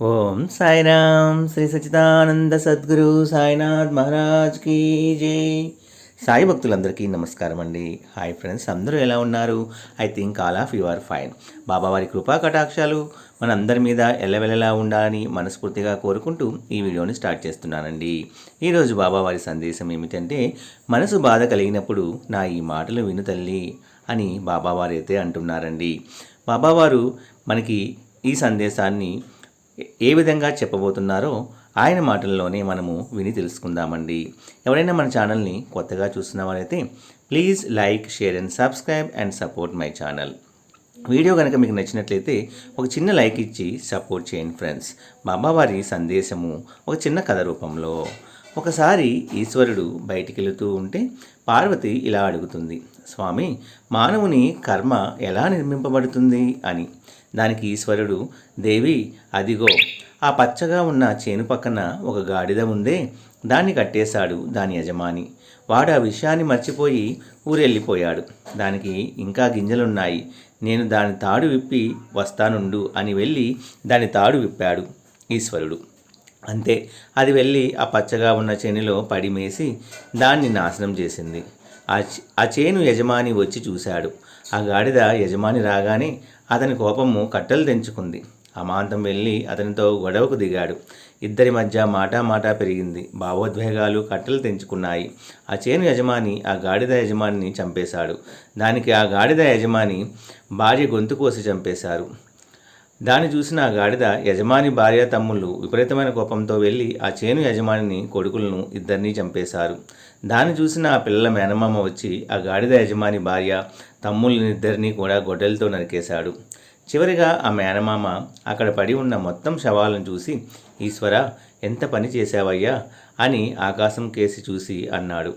ఓం సాయిరామ్ శ్రీ సచిదానంద సద్గురు సాయినాథ్ మహారాజ్ కీ జై. సాయి భక్తులందరికీ నమస్కారం అండి. హాయ్ ఫ్రెండ్స్ అందరూ ఎలా ఉన్నారు? I think all of you are fine. బాబావారి కృపా కటాక్షాలు మనందరి మీద ఎల్లవెల్లలా ఉండాలని మనస్ఫూర్తిగా కోరుకుంటూ ఈ వీడియోని స్టార్ట్ చేస్తున్నానండి. ఈరోజు బాబావారి సందేశం ఏమిటంటే మనసు బాధ కలిగినప్పుడు నా ఈ మాటలు విను తల్లి అని బాబావారు అయితే అంటున్నారండి. బాబావారు మనకి ఈ సందేశాన్ని ఏ విధంగా చెప్పబోతున్నారో ఆయన మాటల్లోనే మనము విని తెలుసుకుందామండి. ఎవరైనా మన ఛానల్ని కొత్తగా చూస్తున్న వారైతే please like share and subscribe and support my channel. Video కనుక మీకు నచ్చినట్లయితే ఒక చిన్న లైక్ ఇచ్చి సపోర్ట్ చేయండి ఫ్రెండ్స్. బాబావారి సందేశము ఒక చిన్న కథ రూపంలో. ఒకసారి ఈశ్వరుడు బయటికి వెళుతూ ఉంటే పార్వతి ఇలా అడుగుతుంది స్వామి మానవుని కర్మ ఎలా నిర్మింపబడుతుంది? అని. దానికి ఈశ్వరుడు దేవి అదిగో ఆ పచ్చగా ఉన్న చేను పక్కన ఒక గాడిద ఉందే దాన్ని కట్టేశాడు దాని యజమాని. వాడు ఆ విషయాన్ని మర్చిపోయి ఊరెళ్ళిపోయాడు. దానికి ఇంకా గింజలున్నాయి. నేను దాని తాడు విప్పి వస్తానుండు అని వెళ్ళి దాని తాడు విప్పాడు ఈశ్వరుడు. అంతే. అది వెళ్ళి ఆ పచ్చగా ఉన్న చేనిలో పడిమేసి దాన్ని నాశనం చేసింది. ఆ ఆ చేను యజమాని వచ్చి చూశాడు. ఆ గాడిద యజమాని రాగానే అతని కోపము కట్టలు తెంచుకుంది. అమాంతం వెళ్ళి అతనితో గొడవకు దిగాడు. ఇద్దరి మధ్య మాటా మాటా పెరిగింది. భావోద్వేగాలు కట్టలు తెంచుకున్నాయి. ఆ చేను యజమాని ఆ గాడిద యజమానిని చంపేశాడు. దానికి ఆ గాడిద యజమాని భార్య గొంతు కోసి చంపేశారు. దాన్ని చూసిన ఆ గాడిద యజమాని భార్య తమ్ముళ్ళు విపరీతమైన కోపంతో వెళ్ళి ఆ చేను యజమానిని కొడుకులను ఇద్దరినీ చంపేశారు. దాన్ని చూసిన ఆ పిల్లల మేనమామ వచ్చి ఆ గాడిద యజమాని భార్య తమ్ముళ్ళనిద్దరినీ కూడా గొడ్డలతో నరికేశాడు. చివరిగా ఆ మేనమామ అక్కడ పడి ఉన్న మొత్తం శవాలను చూసి ఈశ్వర ఎంత పని చేశావయ్యా? అని ఆకాశం కేసి చూసి అన్నాడు.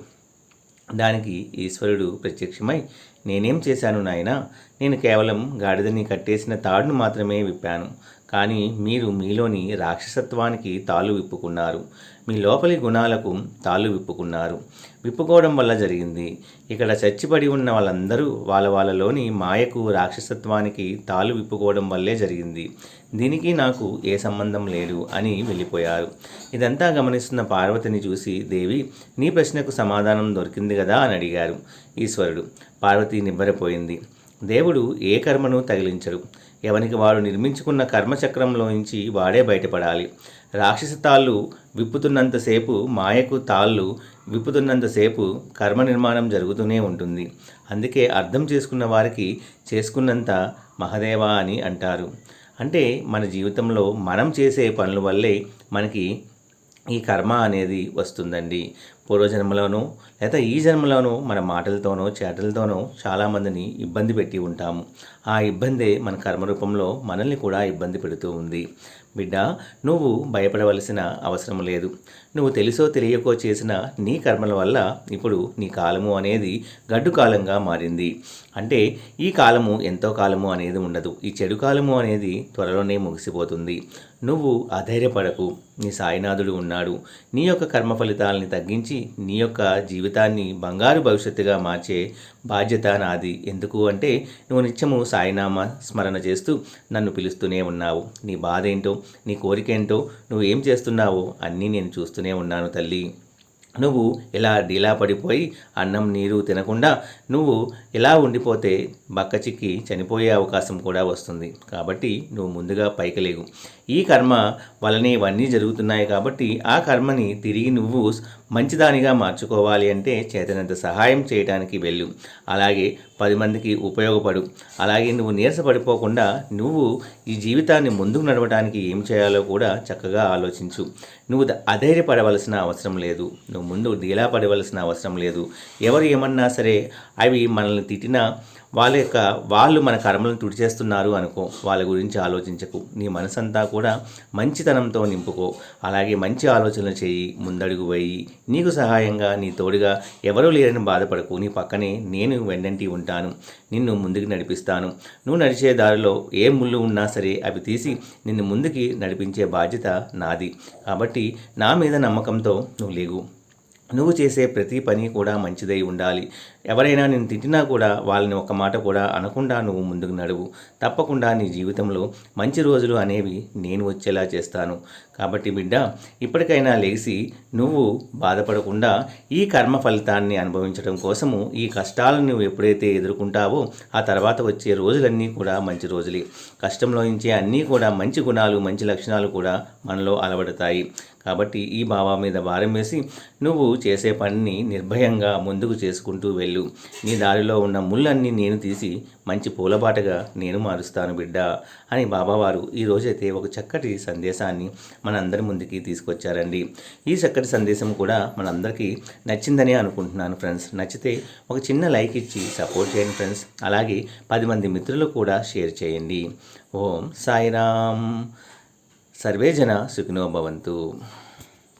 దానికి ఈశ్వరుడు ప్రత్యక్షమై నేనేం చేశాను నాయనా? నేను కేవలం గాడిదని కట్టేసిన తాడును మాత్రమే విప్పాను. కానీ మీరు మీలోని రాక్షసత్వానికి తాళ్ళు విప్పుకున్నారు. మీ లోపలి గుణాలకు తాళ్ళు విప్పుకున్నారు. విప్పుకోవడం వల్ల జరిగింది. ఇక్కడ చచ్చిపడి ఉన్న వాళ్ళందరూ వాళ్ళ వాళ్ళలోని మాయకు రాక్షసత్వానికి తాళ్ళు విప్పుకోవడం వల్లే జరిగింది. దీనికి నాకు ఏ సంబంధం లేదు అని వెళ్ళిపోయారు. ఇదంతా గమనిస్తున్న పార్వతిని చూసి దేవి నీ ప్రశ్నకు సమాధానం దొరికింది కదా? అని అడిగారు ఈశ్వరుడు. పార్వతి నిబ్బరపోయింది. దేవుడు ఏ కర్మను తగిలించడు. ఎవనికి వాడు నిర్మించుకున్న కర్మచక్రంలోంచి వాడే బయటపడాలి. రాక్షస తాళ్ళు విప్పుతున్నంతసేపు మాయకు తాళ్ళు విప్పుతున్నంతసేపు కర్మ నిర్మాణం జరుగుతూనే ఉంటుంది. అందుకే అర్థం చేసుకున్న వారికి చేసుకున్నంత మహదేవా అని అంటారు. అంటే మన జీవితంలో మనం చేసే పనుల వల్లే మనకి ఈ కర్మ అనేది వస్తుందండి. పూర్వజన్మలోనూ లేదా ఈ జన్మలోనూ మన మాటలతోనో చేతలతోనో చాలామందిని ఇబ్బంది పెట్టి ఉంటాము. ఆ ఇబ్బందే మన కర్మ రూపంలో మనల్ని కూడా ఇబ్బంది పెడుతూ ఉంది. బిడ్డ నువ్వు భయపడవలసిన అవసరం లేదు. నువ్వు తెలుసో తెలియకో చేసిన నీ కర్మల వల్ల ఇప్పుడు నీ కాలము అనేది గడ్డు కాలంగా మారింది. అంటే ఈ కాలము ఎంతో కాలము అనేది ఉండదు. ఈ చెడు కాలము అనేది త్వరలోనే ముగిసిపోతుంది. నువ్వు అధైర్యపడకు. నీ సాయినాథుడు ఉన్నాడు. నీ యొక్క కర్మ ఫలితాలని తగ్గించి నీ యొక్క జీవితాన్ని బంగారు భవిష్యత్తుగా మార్చే బాధ్యత నాది. ఎందుకు అంటే నువ్వు నిత్యము సాయినామ స్మరణ చేస్తూ నన్ను పిలుస్తూనే ఉన్నావు. నీ బాధ ఏంటో నీ కోరికేంటో నువ్వు ఏం చేస్తున్నావో అన్నీ నేను చూస్తూనే ఉన్నాను తల్లి. నువ్వు ఇలా డీలా పడిపోయి అన్నం నీరు తినకుండా నువ్వు ఇలా ఉండిపోతే బక్క చిక్కి చనిపోయే అవకాశం కూడా వస్తుంది. కాబట్టి నువ్వు ముందుగా పైకి లేవు. ఈ కర్మ వలనే ఇవన్నీ జరుగుతున్నాయి కాబట్టి ఆ కర్మని తిరిగి నువ్వు మంచిదానిగా మార్చుకోవాలి అంటే చేతనంత సహాయం చేయడానికి వెళ్ళు. అలాగే పది మందికి ఉపయోగపడు. అలాగే నువ్వు నీరసపడిపోకుండా నువ్వు ఈ జీవితాన్ని ముందుకు నడవడానికి ఏం చేయాలో కూడా చక్కగా ఆలోచించు. నువ్వు అధైర్యపడవలసిన అవసరం లేదు. నువ్వు ముందు డీలా పడవలసిన అవసరం లేదు. ఎవరు ఏమన్నా సరే అవి మనల్ని తిట్టినా వాళ్ళ యొక్క వాళ్ళు మన కర్మలను తుడిచేస్తున్నారు అనుకో వాళ్ళ గురించి ఆలోచించకు. నీ మనసంతా కూడా మంచితనంతో నింపుకో. అలాగే మంచి ఆలోచనలు చేయి ముందడుగు వేయి. నీకు సహాయంగా నీ తోడుగా ఎవరూ లేరని బాధపడకు. నీ పక్కనే నేను వెన్నంటి ఉంటాను. నిన్ను ముందుకు నడిపిస్తాను. నువ్వు నడిచే దారిలో ఏ ముళ్ళు ఉన్నా సరే అవి తీసి నిన్ను ముందుకి నడిపించే బాధ్యత నాది. కాబట్టి నా మీద నమ్మకంతో నువ్వు లేగు నువ్వు చేసే ప్రతి పని కూడా మంచిదై ఉండాలి. ఎవరైనా నేను తిట్టినా కూడా వాళ్ళని ఒక మాట కూడా అనకుండా నువ్వు ముందుకు నడువు. తప్పకుండా నీ జీవితంలో మంచి రోజులు అనేవి నేను వచ్చేలా చేస్తాను. కాబట్టి బిడ్డ ఇప్పటికైనా లేచి నువ్వు బాధపడకుండా ఈ కర్మ ఫలితాన్ని అనుభవించడం కోసము ఈ కష్టాలను నువ్వు ఎప్పుడైతే ఎదుర్కొంటావో ఆ తర్వాత వచ్చే రోజులన్నీ కూడా మంచి రోజులే. కష్టంలో నుంచే అన్నీ కూడా మంచి గుణాలు మంచి లక్షణాలు కూడా మనలో అలవడతాయి. కాబట్టి ఈ భావ మీద భారం వేసి నువ్వు చేసే పనిని నిర్భయంగా ముందుకు చేసుకుంటూ వెళ్ళు. నీ దారిలో ఉన్న ముళ్ళన్నీ నేను తీసి మంచి పూలబాటగా నేను మారుస్తాను బిడ్డ అని బాబావారు ఈరోజైతే ఒక చక్కటి సందేశాన్ని మనందరి ముందుకి తీసుకొచ్చారండి. ఈ చక్కటి సందేశం కూడా మనందరికీ నచ్చిందని అనుకుంటున్నాను ఫ్రెండ్స్. నచ్చితే ఒక చిన్న లైక్ ఇచ్చి సపోర్ట్ చేయండి ఫ్రెండ్స్. అలాగే పది మంది మిత్రులు కూడా షేర్ చేయండి. ఓం సాయిరామ్. సర్వేజన సుఖినో భవంతు.